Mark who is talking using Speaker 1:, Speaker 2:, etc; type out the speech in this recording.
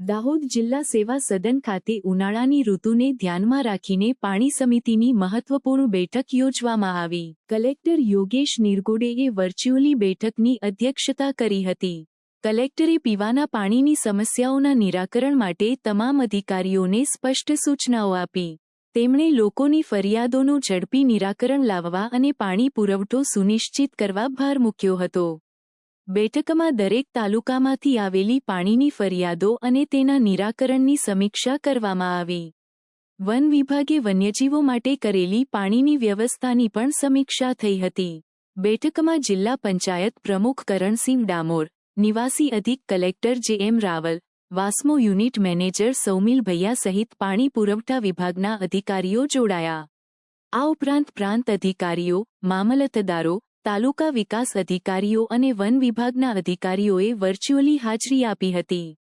Speaker 1: દાહોદ જિલ્લા સેવા સદન ખાતે ઉનાળાની ઋતુને ધ્યાનમાં રાખીને પાણી સમિતિની મહત્વપૂર્ણ બેઠક યોજવામાં આવી. કલેક્ટર યોગેશ નિરગોડેએ વર્ચ્યુઅલી બેઠકની અધ્યક્ષતા કરી હતી. કલેક્ટરે પીવાના પાણીની સમસ્યાઓના નિરાકરણ માટે તમામ અધિકારીઓને સ્પષ્ટ સૂચનાઓ આપી. તેમણે લોકોની ફરિયાદોનું ઝડપી નિરાકરણ લાવવા અને પાણી પુરવઠો સુનિશ્ચિત કરવા ભાર મૂક્યો હતો. બેઠકમાં દરેક તાલુકામાંથી આવેલી પાણીની ફરિયાદો અને તેના નિરાકરણની સમીક્ષા કરવામાં આવી. વન વિભાગે વન્યજીવો માટે કરેલી પાણીની વ્યવસ્થાની પણ સમીક્ષા થઈ હતી. બેઠકમાં જિલ્લા પંચાયત પ્રમુખ કરણસિંહ ડામોર, નિવાસી અધિક કલેક્ટર જે એમ રાવલ, વાસ્મો યુનિટ મેનેજર સૌમિલ ભૈયા સહિત પાણી પુરવઠા વિભાગના અધિકારીઓ જોડાયા. આ ઉપરાંત પ્રાંત અધિકારીઓ, મામલતદારો તાલુકા વિકાસ અધિકારીઓ અને વન વિભાગના અધિકારીઓએ વર્ચ્યુઅલી હાજરી આપી હતી.